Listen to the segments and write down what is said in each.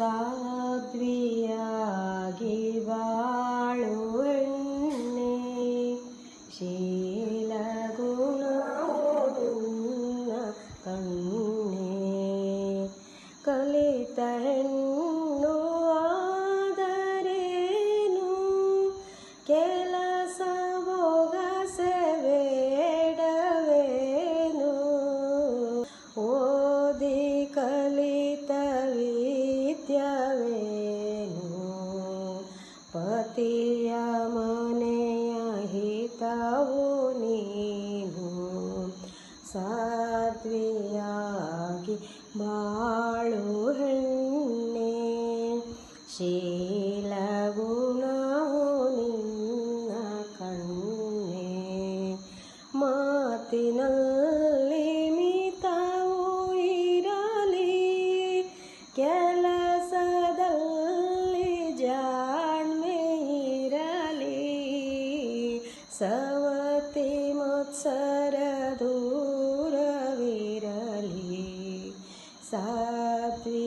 ಸಾಧ್ವಿಯಾಗಿ ಬಾಳು ಹೆಣ್ಣೆ ಶೀಲ ಗುಣ ಕಣ್ಣೆ. ಕಲಿತ ಹೆಣ್ಣು ಆದರೇನು? ಕೆಲಸ ಭೋಗಸೆ ಬೇಡವೇನು? ಓದಿ ಕಲಿತ ಪತಿಯ ಮನೆಯ ಹಿತವು ನೀನು ಸಾಧ್ವಿಯಾಗಿ ಬಾಳು ಹೆಣ್ಣೆ ಶೀಲ ಸವತಿ ಮತ್ಸರ ದೂರವಿರಲಿ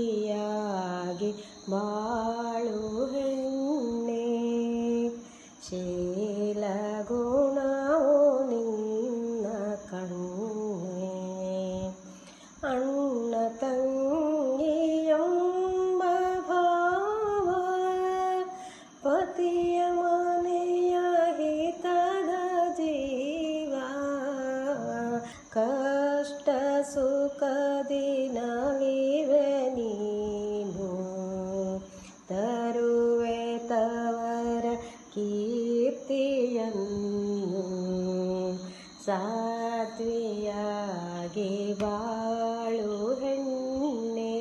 ಸಾತ್ವಿಯಾಗಿ ಬಾಳು ಹೆಣ್ಣೆ ಶೀಲ ಗುಣವು ನಿನ್ನ ಕಣ್ಣೆ ಅಣ್ಣ ತಂಗಿಯಂಬ ಭಾವ ಪತಿಯ ಕಷ್ಟ ಸುಖದಿ ನಲಿವೆ ನೀನು. ತರುವೆ ತವರ ಕೀರ್ತಿಯನ್ನು ಸಾತ್ವಿಯಾಗಿ ಬಾಳು ಹೆಣ್ಣೆ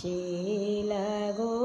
ಶೀಲ ಗುಣ